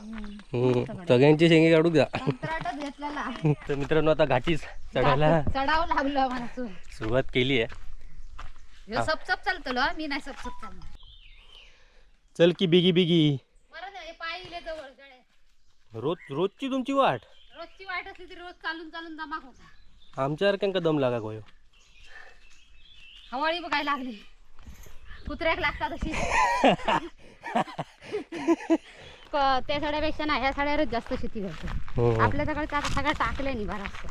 हम्म, सगळ्यांची शेंगे काढू द्या. तर मित्रांनो आता घाटीच चढायला. चढावं लागलं सुरुवात केली आहे. सपसप हा, मी नाही सपसप चालणार. चल की बिगी बिगी. रोज रोजची तुमची वाट. रोजची वाईट असली तरी रोज चालून चालून दमाक होता. आमच्यासारख्यांका दम लागा गोयो? हवाळी बघायला लागली. कुत्र्याक लागतात अशी. त्या साड्यापेक्षा ना ह्या साड्यावरच जास्त शेती करतो. हो. आपल्या सगळं आता सगळं टाकलंय नि बराच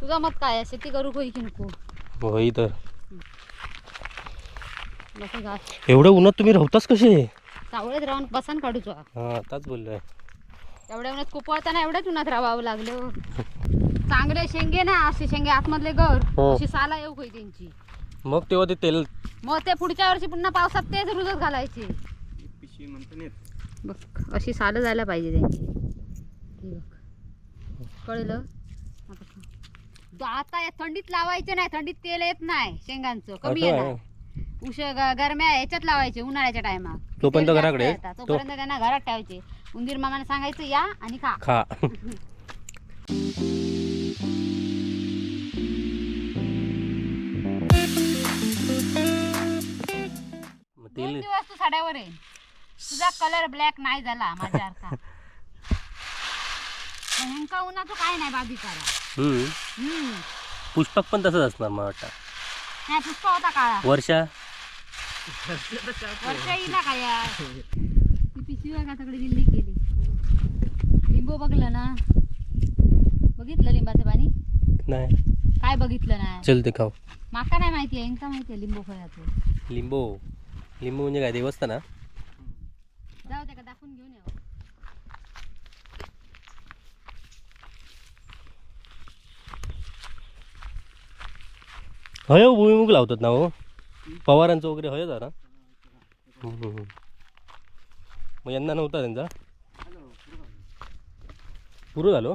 तुझं मत काय आहे? शेती करू होई की नको? होई तर. नको एवढं उन्हात तुम्ही राहताच कसे? सावळेत राहून बसन काढूचो हा आताच बोललोय. एवढ्या उन्हात कुपवताना एवढ्याच उन्हात राहावं लागलं. चांगले शेंगे ना असे शेंगे आतमधले गर हो. अशी साला येऊ होई त्यांची. मग तेव्हा ते तेल मग ते पुढच्या वर्षी पुन्हा पावसात तेच रुजत घालायचे. बघ अशी सालं जायला पाहिजे त्यांची. हे बघ. कळलं? आता. द- आता या थंडीत लावायचे नाही. थंडीत तेल येत नाही. शेंगांचं. कमी येणार. उश ग- गरम्या ह्याच्यात लावायचे उन्हाळ्याच्या टायमात. तोपर्यंत घराकडे? तोपर्यंत त्यांना घरात ठेवायचे. उंदीर मामाने सांगायचं या आणि खा. खा. दोन तेल दिवस तू साड्यावर आहे तुझा कलर ब्लॅक नाही झाला माझ्यासारखा पण ह्यांका उन्हाचं काय नाही बाबी करा. हम्म. हम्म. पुष्पक पण तसंच असणार मला वाटतं. नाही पुष्प होता काळा. वर्षा? वर्ष येईना काय यार? ती पिशवी का सगळी दिल्ली केली. लिंबू बघलं ना? बघितलं लिंबाचं पाणी? नाही. काय बघितलं नाही? चल ते खाऊ. माका नाही माहिती आहे माहिती आहे लिंबू फळाचं. लिंबू. लिंबू म्हणजे काय देवस्थान हा? जाऊ दे का दाखवून घेऊन येऊ. हय हो, भुईमुग लावतात ना हो. पवारांचं वगैरे हय जरा. हम्म, हम्म, हम्म. मग यंदा नव्हता त्यांचा? पुरं झालो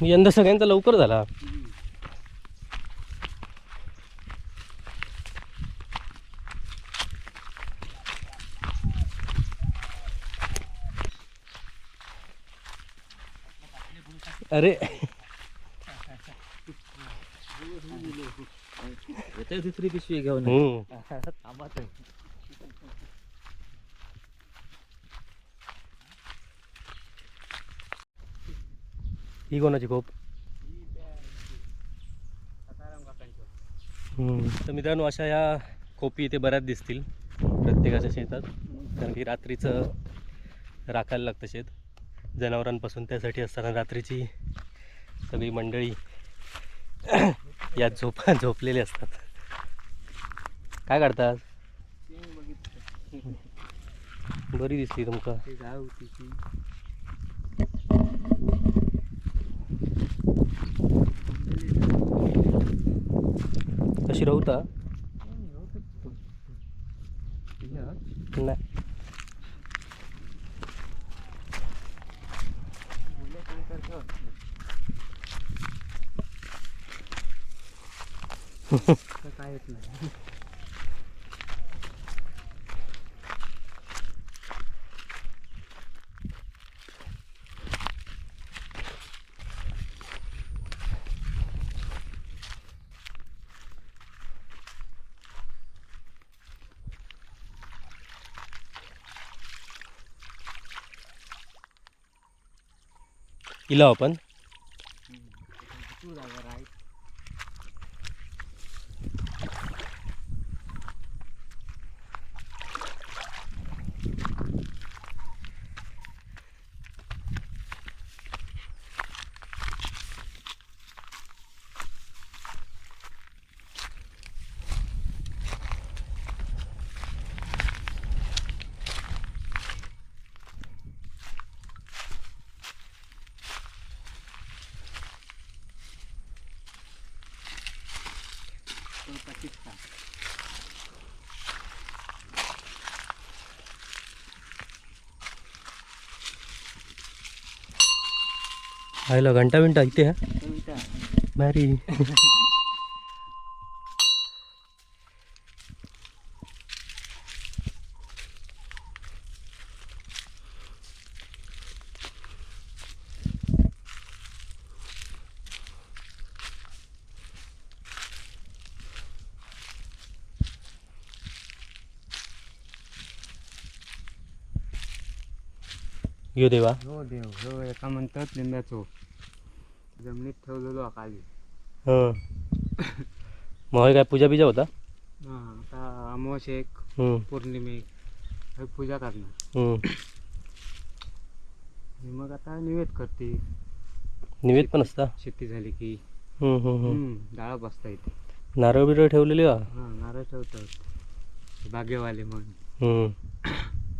मग यंदा सगळ्यांचा लवकर झाला. अरे. दुसरी पिशवी घेऊन. हम्म ही कोणाची खोप. तर मित्रांनो अशा या खोपी इथे बऱ्याच दिसतील प्रत्येकाच्या शेतात. कारण की रात्रीचं राखायला लागतं शेत. जनावरांपासून त्यासाठी असताना रात्रीची सगळी मंडळी यात झोपा झोपलेले असतात. काय काढतात बरी दिसली तुमका. कशी राहता नाही. काय येत नाही इला आपण. आयला घंटा बिंटा इथे. हा भारी यो देवा. हो देव हो एका म्हणतात लिंब्याचो. जमिनीत ठेवलेलो खाली हं. मग हे काय पूजा बिजा होता? हा आता अमावश एक हं, पौर्णिमेक हे पूजा करणार. आणि मग आता निवेद करते. निवेद पण असता? शेती झाली की. हम्म, डाळ बसता इथे. नारळ बिरळ ठेवलेली का? हा नारळ ठेवतात. बागेवाले म्हणून.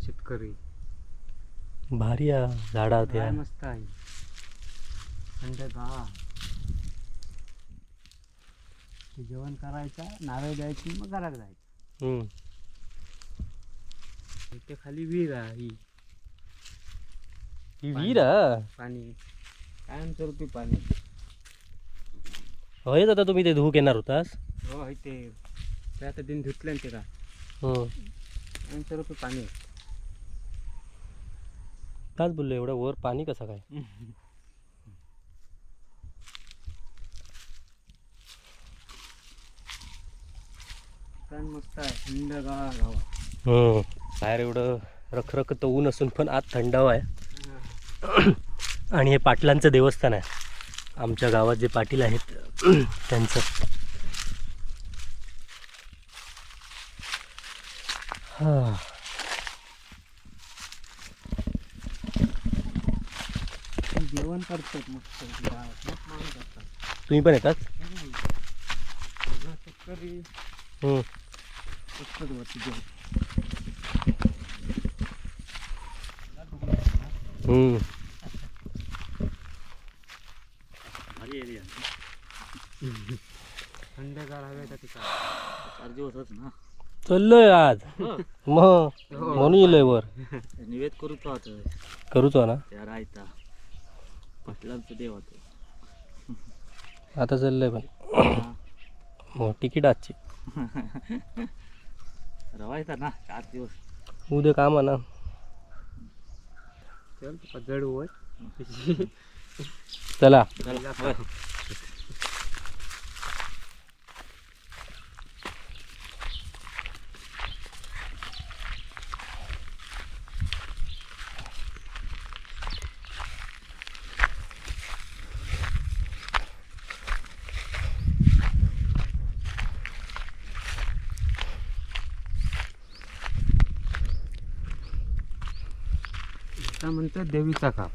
शेतकरी. भारी या झाडा त्या मस्त आहे. थंड गार ते जेवण करायचं नारळ द्यायची मग घरात जायचं. इथे खाली विहीर आहे ही. ही विहीर हा पाणी. कायमस्वरूपी पाणी? होयच आता तुम्ही ते धूक येणार होतास. हो इथे ते. आता दिन धुतलं ना ते का हं. कायमस्वरूपी पाणी. आहे. काच बोललो एवढं वर पाणी कसं काय? मस्त आहे थंड हं. बाहेर एवढं रखरखत ऊन असून पण आत थंडावा आहे. आणि हे पाटलांचं देवस्थान आहे. आमच्या गावात जे पाटील आहेत त्यांचं. हा. जेवण करतात मस्त? गावात मस्त माणूस करतात तुम्ही पण येतात? सगळं शेतकरी. हं. हं. एरिया थंडगार हवेचा ठिकाण चार दिवसच ना चाललोय आज. मग म्हणून येलोय वर. निवेद करू तो आता? करूच ना. त्या रायता. पटलांचं देव होतं आता चाललंय पण. मग तिकीट आजची. रवायचा ना चार दिवस. उद्या काम ना. चल तुका जड होय. चला. आता म्हणतात देवीचा काप.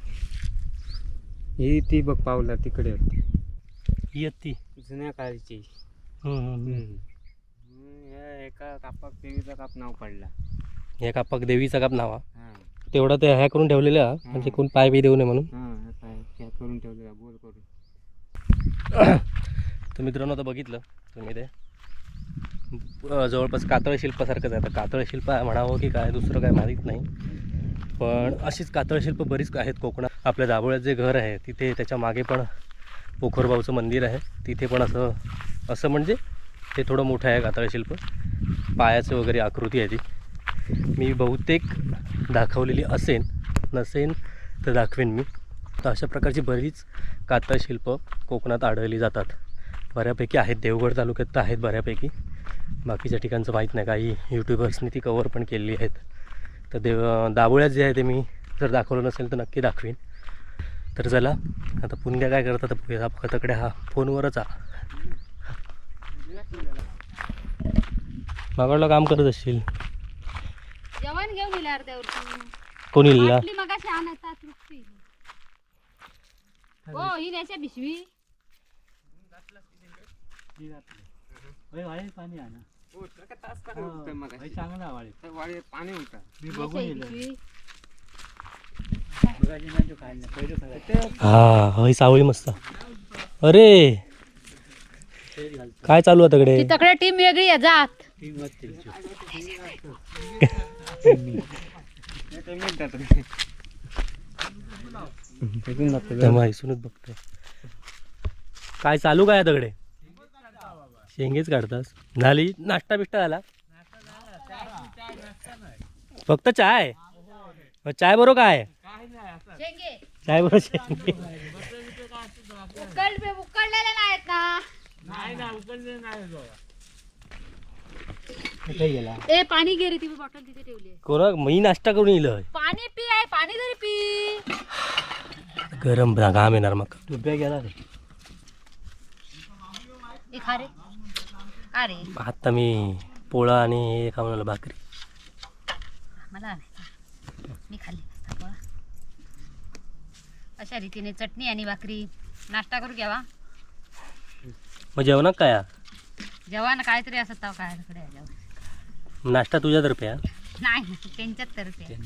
ही ती बघ पावला तिकडे. येत. ती जुन्या काळची. या एका कापाक देवीचा काप नाव पडला. हे कापक देवीचा काप नावा. तेवढं ते ह्या करून ठेवलेलं. म्हणजे कोण पाय बी देऊ नये म्हणून. करून ठेवलेला बोल करून. तर मित्रांनो आता बघितलं तुम्ही ते. जवळपास कातळ शिल्पासारखंच आहे. आता कातळ शिल्प म्हणावं की काय दुसरं काय माहीत नाही. पण अशीच कातळ शिल्प बरीच आहेत कोकणात. आपल्या दाभोळ्यात जे घर आहे तिथे त्याच्यामागे पण पोखरबाऊचं मंदिर आहे. तिथे पण असं असं म्हणजे ते थोडं मोठं आहे कातळ शिल्प. पायाचं वगैरे आकृती आहे ती. मी बहुतेक दाखवलेली असेन नसेन तर दाखवेन मी. तर अशा प्रकारची बरीच कातळ शिल्प कोकणात आढळली जातात. बऱ्यापैकी आहेत देवगड तालुक्यात तर आहेत बऱ्यापैकी. बाकीच्या ठिकाणचं माहीत नाही काही यूट्यूबर्सनी ती कवर पण केलेली आहेत. तर देव दाबोळ्यात जे आहे ते मी जर दाखवलं नसेल तर नक्की दाखवीन. तर चला आता पुण्या काय करतात हा फतकडे हा फोनवरच हा. माकडला काम करत असशील. जेवण घेऊन कोणी लिहिला? हो ही न्यायच्या पिशवी. पाणी ना चांगला वाळे पाणी होता. मी बघून न्यायच्या येलो पिशवी हा हय सावळी मस्त. अरे काय चालू आहे ती तकडे तकडे टीम वेगळी आहे जात. तेव्हा ऐसूनच बघतोय. काय चालू काय तकडे शेंगेच काढतास? झाली? नाश्ता बिष्टा झाला? फक्त चाय? मग चाय बरोबर काय? चाय बरोबर शेंगे. उकळ उकळलेले नाहीत ना. कुठे गेला? ए पाणी घे रे ती बॉटल तिथे ठेवली आहे. कोणा मी नाश्ता करून येईल पाणी पी आहे पाणी तरी पी. गरम घाम येणार मग. डुब्या गेला रे. ए खा रे. का रे आता मी पोळा आणि हे खाऊन आलो भाकरी. मला आणायचं. मी खाल्ली. नसता पोळा. अशा रीतीने चटणी आणि भाकरी. नाश्ता करू घ्यावा मग जेवणात काय? हा? जेवण काहीतरी असत ताव काय कडे जेवण. नाश्ता तुझ्यातर्फे हा? नाही त्यांच्यात तर्फे.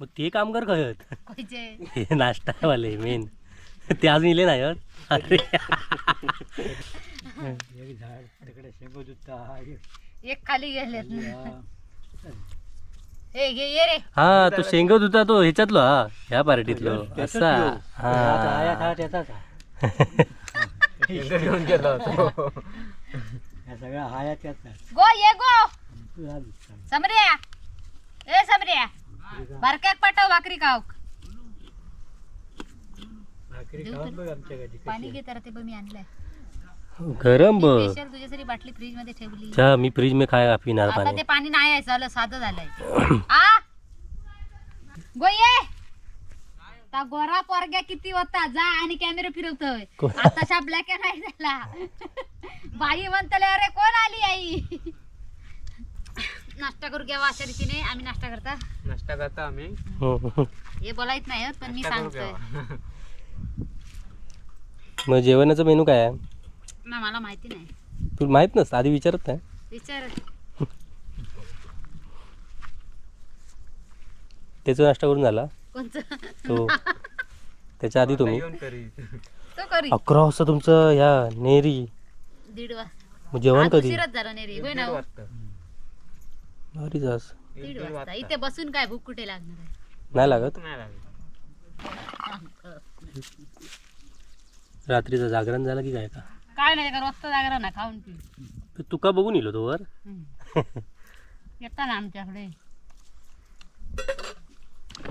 मग ते काम कर कळत कोयचे हे नाश्तावाले मेन. ते अजून इले नाही हं? अरे. एक झाड तिकडे एक खाली गेलेत. ना हे घे ये रे. हा तो शेंगत होता तो ह्याच्यातलो हा ह्या पार्टीतलो. असा हा. घेऊन गेला होतो. या सगळ्या हाया त्याच गो ये गो. समर्या. ए समर्या. बारक्याक पाठव भाकरी खाऊ देऊ तुला? पाणी घे तर ते बघ मी आणलंय. गरम बघ. स्पेशल तुझ्यासाठी बाटली फ्रीजमध्ये ठेवली. चा मी फ्रीज में खाया पिणार आता पाणी. ते पाणी नाही आहे झालं साधं झालंय. आ? गो ये ता गोरा पोरग्या किती होता? जा आणि कॅमेरा फिरवतोय. आताशा ब्लॅक अँड व्हाईट झाला. बाई म्हणतले अरे कोण आली आई? नाश्ता करू घ्यावा अशा रीतीने आम्ही नाश्ता करता. नाश्ता करता आम्ही. हे बोलायच नाही हं, पण मी सांगतोय. मग जेवणाचा मेनू काय आहे? ना मला माहिती नाही. तुला माहीत नसतं आधी विचारत नाही. विचार. त्याचा नाश्ता करून झाला? कोणचं? तो त्याच्या आधी तुम्ही. तो करी. अकरा वाजता तुमचं ह्या नेरी. दीड वाजता मग जेवण आज कधी? उशीरच झाला नाही रे होय ना हो? दीड वाजता. इथे बसून काय भूक कुठे लागणार आहे? नाही लागत. रात्रीचं जागरण झालं की काय का? काय नाही का रोजचं जागरा ना खाऊन पी तर तुका बघून इलो तो वर. येता ना आमच्याकडे.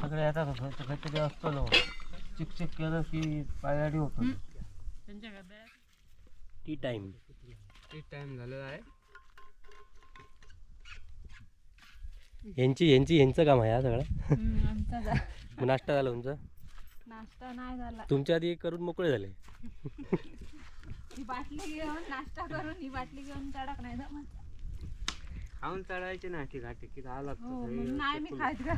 सगळे येतात काहीतरी असतो ना चिक चिक केलं की पायाडी होतो. त्यांच्याकडे टी टाइम टाइम झालेला आहे. यांची यांची यांचं काम आहे हा सगळं. नाश्ता झाला तुमचा? नाश्ता नाही झाला. तुमच्या आधी एक करून मोकळे झाले. ही बाटली घेऊन नाश्ता करून ही बाटली घेऊन चढक नाही जमत. खाऊन चढायचे ना ती घाटी की आला हो म्हणून नाही मी खात का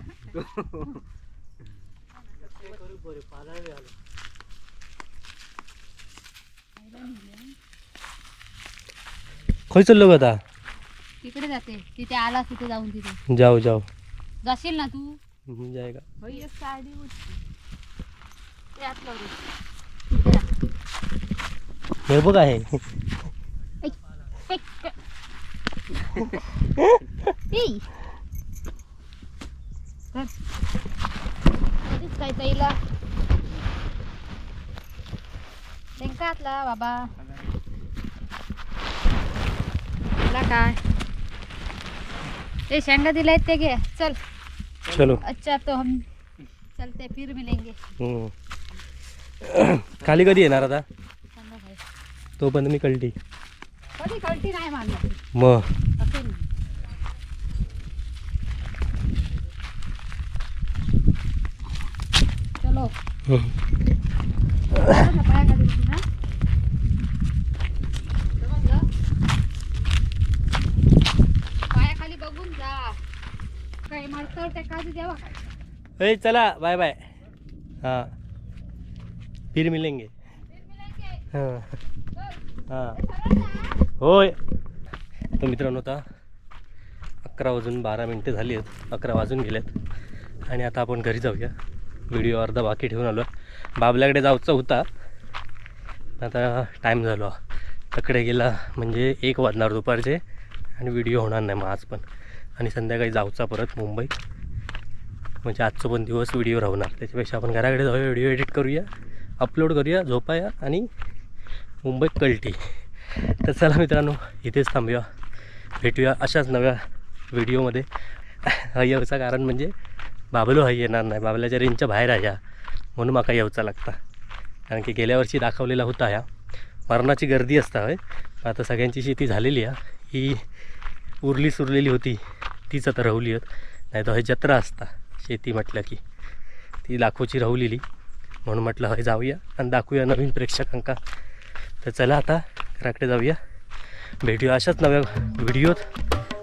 खय चाललो का आता? तिकडे जाते. तिथे आला तिथे जाऊन तिथे. जाऊ जाऊ. जाशील ना तू? हम्म, जाएगा होय एक साडी ते हे बघ आहे. काय ताईला बाबा तुला काय शेंगा दिले ते घे. चल. चलो. अच्छा तो हम चलते फिर मिलेंगे. हम्म. खाली कधी येणार आता? संध्याकाळी. तोपर्यंत मी कळटी कधी कळती नाही मग. चलो. पायाखाली बघून जा. काजू द्यावा ए चला बाय बाय. हां. फिर मिलेंगे। हां। हां। होय। तर मित्रांनो आता अकरा वाजून बारा मिनटं झाली आहेत. अकरा वाजून गेल्यात आणि आता आपण घरी जाऊया. व्हिडिओ अर्धा बाकी ठेवून आलो बाबल्याकडे जायचं होता. आता टाईम झालो. तकडे गेला म्हणजे एक वाजणार दुपारचे आणि व्हिडिओ होणार नाही मग आज पण. आणि संध्याकाळी जाऊचा परत मुंबईत म्हणजे आजचा पण दिवस व्हिडिओ राहणार. त्याच्यापेक्षा आपण घराकडे जाऊया व्हिडिओ एडिट करूया. अपलोड करूया झोपाया आणि मुंबई कल्टी. तर चला मित्रांनो इथेच थांबूया. भेटूया अशाच नव्या व्हिडिओमध्ये. येवचा कारण म्हणजे बाबलो हाय येणार नाही. बाबल्याच्या रेंजच्या बाहेर आहे ह्या म्हणून माका येवचा लागता. कारण की गेल्या वर्षी दाखवलेला होता ह्या मरणाची गर्दी असता होय. आता सगळ्यांची शेती झालेली आहे ही उरली सुरलेली होती. तीच आता राहुली आहेत नाही तर हे जत्रा असता. शेती म्हटलं की. ती लाखोची राहुलेली. म्हणून म्हटलं हय जाऊया आणि दाखवूया नवीन प्रेक्षकांका. तर चला आता घराकडे जाऊया. भेटूया अशाच नव्या व्हिडिओत.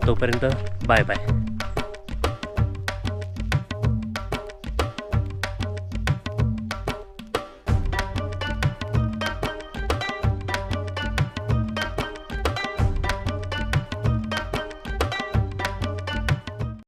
तोपर्यंत बाय बाय.